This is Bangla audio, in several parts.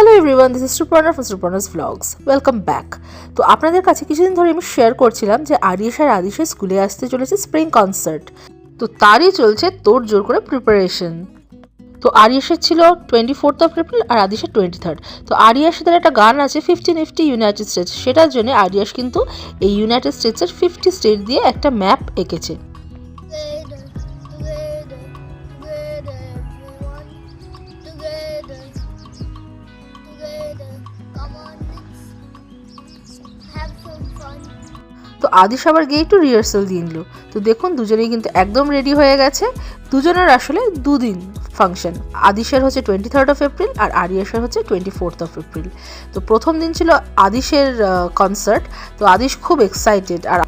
Everyone this is Suparna from Suparna's vlogs welcome back তো আপনাদের কাছে কিছুদিন ধরে আমি শেয়ার করছিলাম যে আরিশ আর আদিশের স্কুলে আসতে চলেছে স্প্রিং কনসার্ট তো তারই চলছে তোর জোর করে প্রিপারেশন তো আরিয়াসের ছিল টোয়েন্টি ফোর্থ অফ এপ্রিল আর আদিশের টোয়েন্টি থার্ড তো আরিয়াসের একটা গান আছে ফিফটি নিফটি ইউনাইটেড স্টেটস সেটার জন্য আরিয়াস কিন্তু এই ইউনাইটেড স্টেটসের ফিফটি স্টেট দিয়ে একটা ম্যাপ এঁকেছে। তো আদি সবার গিয়ে একটু রিহার্সাল দিয়ে নিল। তো দেখুন, দুজনেই কিন্তু একদম রেডি হয়ে গেছে। দুজনের আসলে দুদিন ফাংশন আদিশের হচ্ছে টোয়েন্টি থার্ড অফ এপ্রিল আর আরিয়াসের হচ্ছে টোয়েন্টি ফোর্থ অফ এপ্রিল তো প্রথম দিন ছিল আদিশের কনসার্ট তো আদিশ খুব এক্সাইটেড আর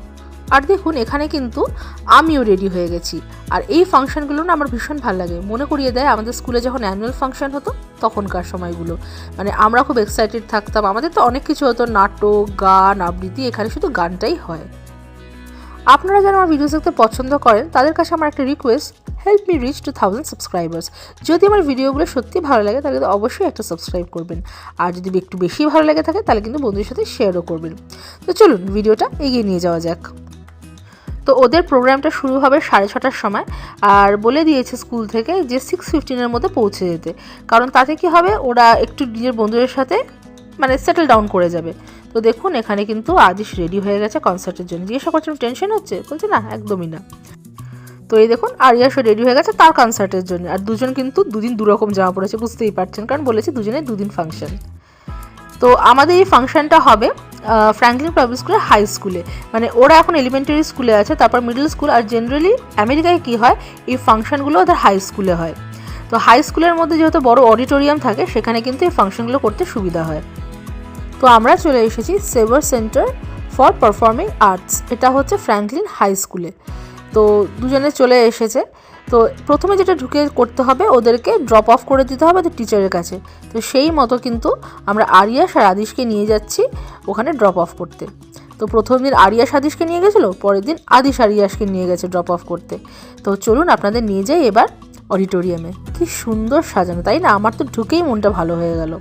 আর দেখুন, এখানে কিন্তু আমিও রেডি হয়ে গেছি। আর এই ফাংশনগুলো না আমার ভীষণ ভালো লাগে। মনে করিয়ে দেয়, আমাদের স্কুলে যখন অ্যানুয়াল ফাংশন হতো, তখনকার সময়গুলো। মানে আমরা খুব এক্সাইটেড থাকতাম। আমাদের তো অনেক কিছু হতো, নাটক, গান, আবৃত্তি, এখানে শুধু গানটাই হয়। আপনারা যারা আমার ভিডিওস দেখতে পছন্দ করেন, তাদের কাছে আমার একটা request help me reach two thousand subscribers যদি আমার ভিডিওগুলো সত্যি ভালো লাগে, তাহলে কিন্তু অবশ্যই একটা সাবস্ক্রাইব করবেন। আর যদি একটু বেশি ভালো লাগে থাকে, তাহলে কিন্তু বন্ধুদের সাথে শেয়ারও করবেন। তো চলুন ভিডিওটা এগিয়ে নিয়ে যাওয়া যাক। তো ওদের প্রোগ্রামটা শুরু হবে সাড়ে ছটার সময় আর বলে দিয়েছে স্কুল থেকে যে সিক্স ফিফটিনের মধ্যে পৌঁছে যেতে। কারণ তাতে কি হবে? ওরা একটু নিজের বন্ধুদের সাথে মানে সেটেল ডাউন করে যাবে। তো দেখুন, এখানে কিন্তু আদিশ রেডি হয়ে গেছে কনসার্টের জন্য। জিজ্ঞাসা করছেন টেনশন হচ্ছে? বলছে, না, একদমই না। তো এই দেখুন আরিয়াসও রেডি হয়ে গেছে তার কনসার্টের জন্য। আর দুজন কিন্তু দুদিন দুরকম জামা পড়েছে বুঝতেই পারছেন। কারণ বলেছে দুজনে দুদিন ফাংশন তো আমাদের এই ফাংশনটা হবে ফ্র্যাঙ্কলিন পাবলিক স্কুলের হাই স্কুলে মানে ওরা এখন এলিমেন্টারি স্কুলে আছে, তারপর মিডল স্কুল আর জেনারেলি আমেরিকায় কী হয়, এই ফাংশনগুলো ওদের হাই স্কুলে হয়। তো হাই স্কুলের মধ্যে যেহেতু বড় অডিটোরিয়াম থাকে, সেখানে কিন্তু এই ফাংশনগুলো করতে সুবিধা হয়। তো আমরা চলে এসেছি Seaver centre for performing arts এটা হচ্ছে ফ্র্যাঙ্কলিন হাই স্কুলে তো দুজনে চলে এসেছে। তো প্রথমে যেটা ঢুকে করতে হবে, ওদেরকে ড্রপ অফ করে দিতে হবে টিচারের কাছে। তো সেই মতো কিন্তু আমরা আরিয়াস আর আদিশকে নিয়ে যাচ্ছি ওখানে ড্রপ অফ করতে। তো প্রথম দিন আরিয়াস আদিশকে নিয়ে গেছিল, পরের দিন আদিশ আরিয়াসকে নিয়ে গেছে ড্রপ অফ করতে। তো চলুন আপনাদের নিয়ে যাই এবার অডিটোরিয়ামে কি সুন্দর সাজানো, তাই না? আমার তো ঢুকেই মনটা ভালো হয়ে গেল।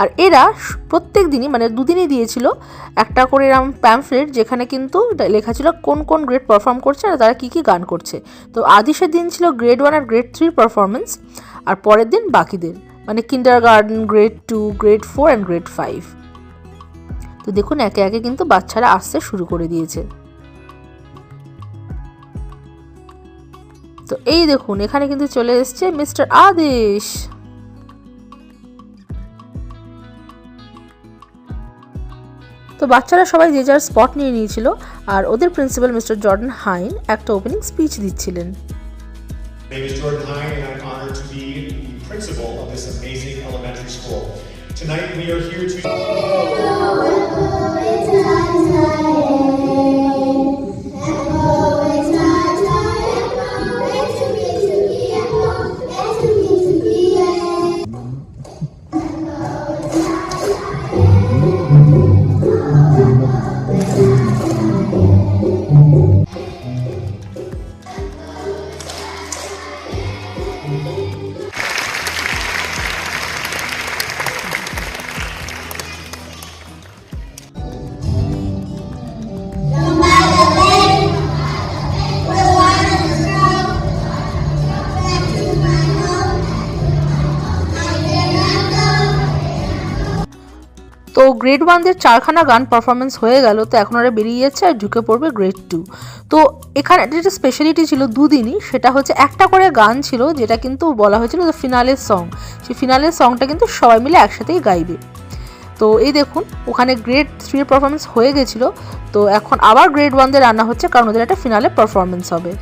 আর এরা প্রত্যেক দিনই মানে দুদিনই দিয়েছিল একটা করে এরম প্যামফ্লেট যেখানে কিন্তু লেখা ছিল কোন কোন গ্রেড পারফর্ম করছে আর তারা কী কী গান করছে। তো আদিশের দিন ছিল গ্রেড ওয়ান আর গ্রেড থ্রির পারফরমেন্স আর পরের দিন বাকিদের মানে kindergarten grade two grade four and grade five তো দেখুন, একে একে কিন্তু বাচ্চারা আসতে শুরু করে দিয়েছে। তো এই দেখুন, এখানে কিন্তু চলে এসছে মিস্টার আদেশ তো বাচ্চারা সবাই যে যার স্পট নিয়ে নিয়েছিল আর ওদের প্রিন্সিপাল মিস্টার জর্ডন হাইন একটা ওপেনিং স্পিচ দিচ্ছিলেন My name is Jordan Hine, and I'm honored to be the principal of this amazing elementary school. Tonight, we are here to. Grade ওয়ানদের চারখানা গান পারফরমেন্স হয়ে গেল, তো এখন ওরা বেরিয়ে যাচ্ছে আর ঢুকে পড়বে গ্রেড টু তো এখানে যেটা স্পেশালিটি ছিল দুদিনই, সেটা হচ্ছে একটা করে গান ছিল যেটা কিন্তু বলা হয়েছিল যে ফিনালের সং সেই ফিনালের সংটা কিন্তু সবাই মিলে একসাথেই গাইবে। তো এই দেখুন, ওখানে গ্রেড থ্রির পারফরমেন্স হয়ে গেছিল। তো এখন আবার গ্রেড ওয়ানদের রান্না হচ্ছে, কারণ ওদের একটা ফিনালে পারফরমেন্স হবে।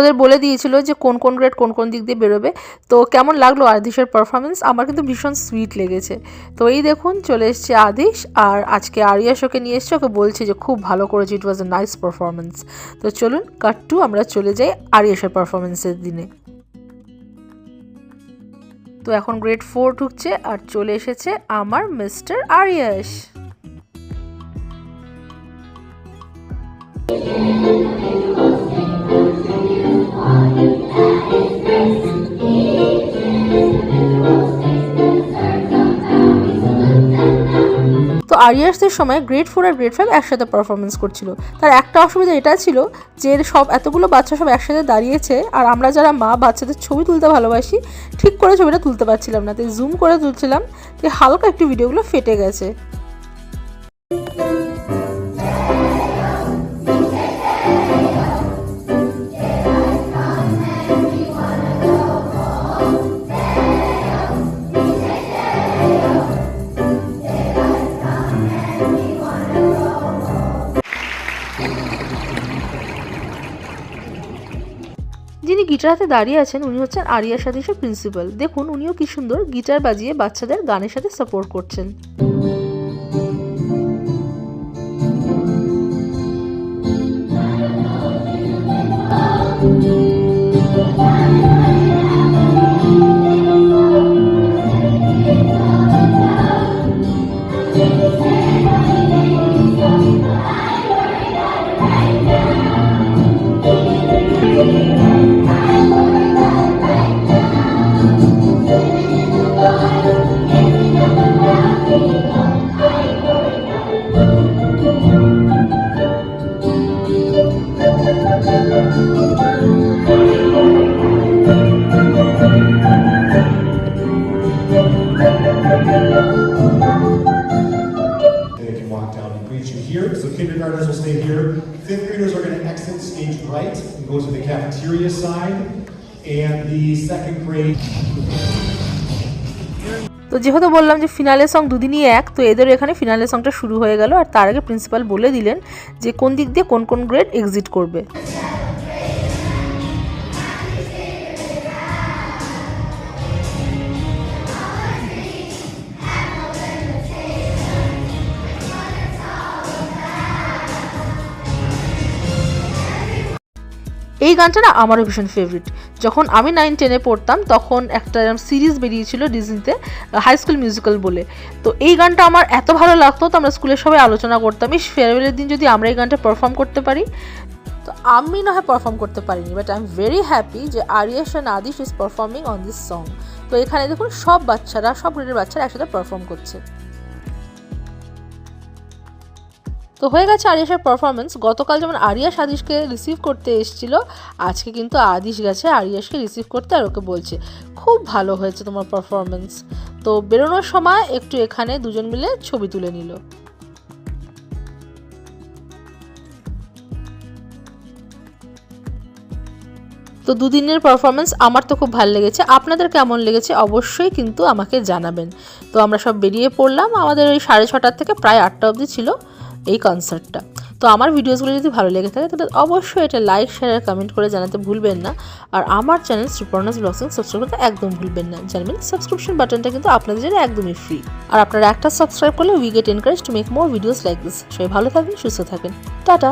ওদের বলে দিয়েছিল যে কোন কোন গ্রেড কোন কোন দিক দিয়ে বেরোবে। তো কেমন লাগল আদিশের পারফরমেন্স আমার কিন্তু ভীষণ সুইট লেগেছে। তো এই দেখুন, চলে এসছে আদিশ আর আজকে আরিয়াস ওকে নিয়ে এসছে। ওকে বলছে যে খুব ভালো করেছে ইট ওয়াজ এ নাইস পারফরমেন্স তো চলুন কাট টু আমরা চলে যাই আরিয়াসের পারফরমেন্সের দিনে। তো এখন গ্রেড ফোর ঢুকছে আর চলে এসেছে আমার মিস্টার আরিয়াস। তো আরিয়ার্সদের সময় গ্রেড ফোর আর গ্রেড ফাইভ একসাথে পারফরমেন্স করছিল। তার একটা অসুবিধা এটা ছিল যে সব এতগুলো বাচ্চা সব একসাথে দাঁড়িয়েছে আর আমরা যারা মা বাচ্চাদের ছবি তুলতে ভালোবাসি, ঠিক করে ছবিটা তুলতে পারছিলাম না। তাই জুম করে তুলছিলাম যে হালকা একটি ভিডিওগুলো ফেটে গেছে। হাতে দাঁড়িয়ে আছেন উনি হচ্ছেন আরিয়া সাদিসের প্রিন্সিপাল দেখুন, উনিও কি সুন্দর গিটার বাজিয়ে বাচ্চাদের গানের সাথে সাপোর্ট করছেন। Kindergartners will stay here. Fifth graders are going to exit stage right and go to the cafeteria side. And the second grade তো যেহেতু বললাম যে ফিনালে সং দুদিনই এক তো এদের এখানে ফিনালে সংটা শুরু হয়ে গেল আর তার আগে প্রিন্সিপাল বলে দিলেন যে কোন দিক দিয়ে কোন কোন গ্রেড এক্সিট করবে এই গানটা না আমারও ভীষণ ফেভারিট যখন আমি নাইন টেনে পড়তাম, তখন একটা সিরিজ বেরিয়েছিল ডিজনিতে হাই স্কুল মিউজিক্যাল বলে। তো এই গানটা আমার এত ভালো লাগতো, তো আমরা স্কুলের সবাই আলোচনা করতাম এই ফেয়ারওয়েলের দিন যদি আমরা এই গানটা পারফর্ম করতে পারি। তো আমি না হয় পারফর্ম করতে পারিনি but I am very happy যে Arias and Aadish is performing on this song তো এখানে দেখুন, সব বাচ্চারা, সব গ্রেডের বাচ্চারা একসাথে পারফর্ম করছে। তো হয়ে গেছে আরিয়াসের পারফরমেন্স গতকাল যেমন আরিয়াস আদিশকে রিসিভ করতে এসেছিল, আজকে কিন্তু আদিশ গেছে আরিয়াসকে রিসিভ করতে আর ওকে বলছে, খুব ভালো হয়েছে তোমার পারফরমেন্স তো বেরোনোর সময় একটু এখানে দুজন মিলে ছবি তুলে নিল। তো দুদিনের পারফরমেন্স আমার তো খুব ভালো লেগেছে। আপনাদের কেমন লেগেছে অবশ্যই কিন্তু আমাকে জানাবেন। তো আমরা সব বেরিয়ে পড়লাম। আমাদের ওই সাড়ে ছটার থেকে প্রায় আটটা অবধি ছিল। এই কনসার্টটা তো আমার ভিডিওসগুলো যদি ভালো লেগে থাকে, তাহলে অবশ্যই এটা লাইক শেয়ার আর কমেন্ট করে জানাতে ভুলবেন না। আর আমার চ্যানেল সুপর্ণাস ব্লগসিং সাবস্ক্রাইব করতে একদম ভুলবেন না। জানবেন সাবস্ক্রিপশন বাটনটা কিন্তু আপনাদের জন্য একদমই ফ্রি আর আপনারা একটা সাবস্ক্রাইব করলে we get encourage to make more videos like this সবাই ভালো থাকবেন, সুস্থ থাকবেন। টাটা!